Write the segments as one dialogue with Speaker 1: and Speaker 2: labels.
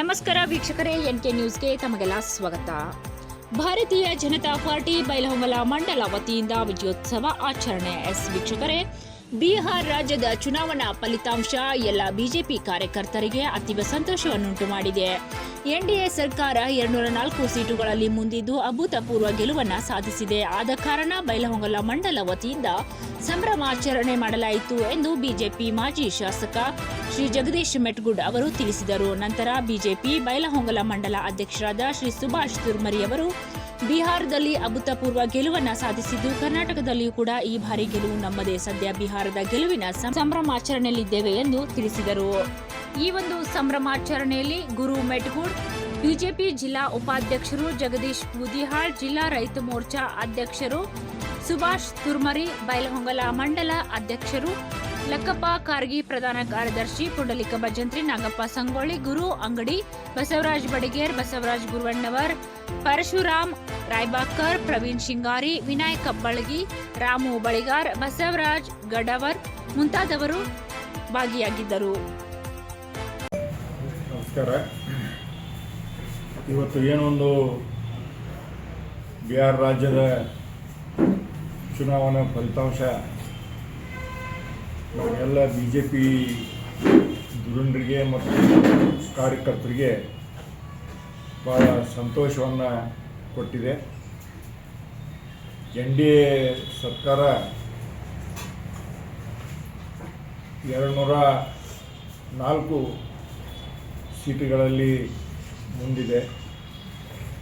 Speaker 1: ನಮಸ್ಕಾರ ವೀಕ್ಷಕರೇ N K ನ್ಯೂಸ್ಗೆ ತಮಗೆಲ್ಲ ಸ್ವಾಗತ. ಭಾರತೀಯ ಜನತಾ ಪಾರ್ಟಿ ಬೈಲಹೊಂಗಲ ಮಂಡಲ ವತಿಯಿಂದ ವಿಜಯೋತ್ಸವ ಆಚರಣೆ. ಎಸ್ ವೀಕ್ಷಕರೇ ಬಿಹಾರ್ ರಾಜ್ಯದ ಚುನಾವಣಾ ಫಲಿತಾಂಶ ಎಲ್ಲ ಬಿಜೆಪಿ ಕಾರ್ಯಕರ್ತರಿಗೆ ಅತೀವ ಸಂತೋಷವನ್ನುಂಟು ಮಾಡಿದೆ. ಎನ್ಡಿಎ ಸರ್ಕಾರ ಎರಡ್ನೂರ ನಾಲ್ಕು ಸೀಟುಗಳಲ್ಲಿ ಮುಂದಿದ್ದು ಅಭೂತಪೂರ್ವ ಗೆಲುವನ್ನು ಸಾಧಿಸಿದೆ. ಆದ ಕಾರಣ ಬೈಲಹೊಂಗಲ ಮಂಡಲ ವತಿಯಿಂದ ಸಂಭ್ರಮಾಚರಣೆ ಮಾಡಲಾಯಿತು ಎಂದು ಬಿಜೆಪಿ ಮಾಜಿ ಶಾಸಕ ಶ್ರೀ ಜಗದೀಶ್ ಮೆಟ್ಗುಡ್ ಅವರು ತಿಳಿಸಿದರು. ನಂತರ ಬಿಜೆಪಿ ಬೈಲಹೊಂಗಲ ಮಂಡಲ ಅಧ್ಯಕ್ಷರಾದ ಶ್ರೀ ಸುಭಾಷ್ ತುರ್ಮರಿ ಅವರು ಬಿಹಾರದಲ್ಲಿ ಅಭೂತಪೂರ್ವ ಗೆಲುವನ್ನ ಸಾಧಿಸಿದ್ದು ಕರ್ನಾಟಕದಲ್ಲಿಯೂ ಕೂಡ ಈ ಬಾರಿ ಗೆಲುವು ನಮ್ಮದೇ. ಸದ್ಯ ಬಿಹಾರದ ಗೆಲುವಿನ ಸಂಭ್ರಮಾಚರಣೆಯಲ್ಲಿದ್ದೇವೆ ಎಂದು ತಿಳಿಸಿದರು. ಈ ಒಂದು ಸಂಭ್ರಮಾಚರಣೆಯಲ್ಲಿ ಗುರು ಮೆಟ್ಗೂಡ್, ಬಿಜೆಪಿ ಜಿಲ್ಲಾ ಉಪಾಧ್ಯಕ್ಷರು ಜಗದೀಶ್ ಬೂದಿಹಾಳ್, ಜಿಲ್ಲಾ ರೈತ ಮೋರ್ಚಾ ಅಧ್ಯಕ್ಷರು ಸುಭಾಷ್ ತುರ್ಮರಿ, ಬೈಲಹೊಂಗಲ ಮಂಡಲ ಅಧ್ಯಕ್ಷರು ಲಕ್ಕಪ್ಪ ಕಾರ್ಗಿ ಪ್ರಧಾನ ಕಾರ್ಯದರ್ಶಿ, ಪುಂಡಲಿಕ ಭಜಂತ್ರಿ ನಾಗಪ್ಪ ಸಂಗೊಳ್ಳಿ, ಗುರು ಅಂಗಡಿ, ಬಸವರಾಜ್ ಬಡಿಗೇರ್, ಬಸವರಾಜ್ ಗುರುವಣ್ಣವರ್, ಪರಶುರಾಮ್ ರಾಯ್ಬಾಕರ್, ಪ್ರವೀಣ್ ಶಿಂಗಾರಿ, ವಿನಾಯಕ ಕಬ್ಬಳಗಿ ರಾಮು ಬಳಿಗಾರ್, ಬಸವರಾಜ್ ಗಡವರ್ ಮುಂತಾದವರು ಭಾಗಿಯಾಗಿದ್ದರು.
Speaker 2: ನಮಸ್ಕಾರ. ಇವತ್ತು ಏನೊಂದು ಬಿಹಾರ ರಾಜ್ಯದ ಚುನಾವಣಾ ಫಲಿತಾಂಶ ನಮಗೆಲ್ಲ ಬಿ ಜೆ ಪಿ ಧುರೀಣರಿಗೆ ಮತ್ತು ಕಾರ್ಯಕರ್ತರಿಗೆ ಭಾಳ ಸಂತೋಷವನ್ನು ಕೊಟ್ಟಿದೆ. ಎನ್ ಡಿ ಎ ಸರ್ಕಾರ ಎರಡುನೂರ ನಾಲ್ಕು ಸೀಟುಗಳಲ್ಲಿ ಮುಂದಿದೆ.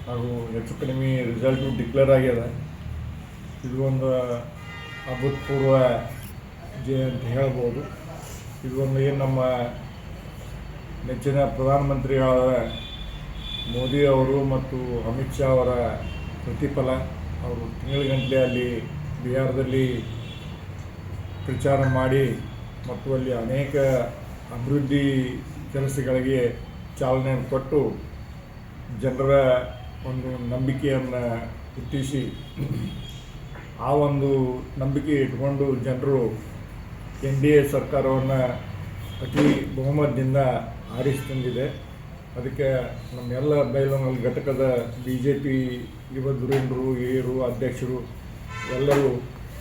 Speaker 2: ಹಾಗೂ ಹೆಚ್ಚು ಕಡಿಮೆ ರಿಸಲ್ಟು ಡಿಕ್ಲೇರ್ ಆಗ್ಯದ ಇದು ಒಂದು ಅಭೂತಪೂರ್ವ ಜಯ ಅಂತ ಹೇಳ್ಬೋದು. ಇದು ಒಂದು ಏನು ನಮ್ಮ ನೆಚ್ಚಿನ ಪ್ರಧಾನಮಂತ್ರಿಗಳಾದ ಮೋದಿ ಅವರು ಮತ್ತು ಅಮಿತ್ ಶಾ ಅವರ ಪ್ರತಿಫಲ. ಅವರು ತಿಂಗಳ ಅಲ್ಲಿ ಬಿಹಾರದಲ್ಲಿ ಪ್ರಚಾರ ಮಾಡಿ ಮತ್ತು ಅಲ್ಲಿ ಅನೇಕ ಅಭಿವೃದ್ಧಿ ಕೆಲಸಗಳಿಗೆ ಚಾಲನೆ ಕೊಟ್ಟು ಜನರ ಒಂದು ನಂಬಿಕೆಯನ್ನು ಹುಟ್ಟಿಸಿ ಆ ಒಂದು ನಂಬಿಕೆ ಇಟ್ಕೊಂಡು ಜನರು ಎನ್ ಡಿ ಎ ಸರ್ಕಾರವನ್ನು ಅತಿ ಬಹುಮತದಿಂದ ಆರಿಸಿ ತಂದಿದೆ. ಅದಕ್ಕೆ ನಮ್ಮೆಲ್ಲ ಬೈಲೊಂಗಲ್ ಘಟಕದ ಬಿ ಜೆ ಪಿ ಯುವ ಧುರೀಣರು ಹಿರಿಯರು, ಅಧ್ಯಕ್ಷರು ಎಲ್ಲರೂ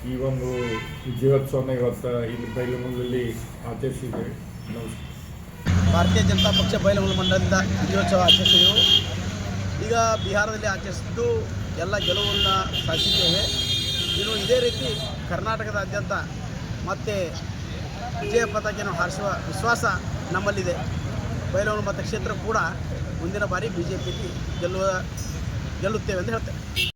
Speaker 2: ಈ ಒಂದು ವಿಜಯೋತ್ಸವನ ಇವತ್ತು ಇಲ್ಲಿ ಬೈಲೊಂಗಲಲ್ಲಿ ಆಚರಿಸಿದ್ದೇವೆ ನಮಸ್ಕಾರ.
Speaker 3: ಭಾರತೀಯ ಜನತಾ ಪಕ್ಷ ಬಯಲುಗಳ ಮಂಡಲದಿಂದ ವಿಜಯೋತ್ಸವ ಆಚರಿಸಿದೆವು ಈಗ ಬಿಹಾರದಲ್ಲಿ ಆಚರಿಸಿದ್ದು ಎಲ್ಲ ಗೆಲುವನ್ನು ಸಾಧಿಸಿದ್ದೇವೆ. ಇನ್ನು ಇದೇ ರೀತಿ ಕರ್ನಾಟಕದಾದ್ಯಂತ ಮತ್ತೆ ವಿಜಯ ಪತಾಕೆಯನ್ನು ಹಾರಿಸುವ ವಿಶ್ವಾಸ ನಮ್ಮಲ್ಲಿದೆ. ಬಯಲೂರು ಮತಕ್ಷೇತ್ರ ಕೂಡ ಮುಂದಿನ ಬಾರಿ ಬಿ ಗೆಲ್ಲುವ, ಗೆಲ್ಲುತ್ತೇವೆ ಅಂತ ಹೇಳ್ತೇವೆ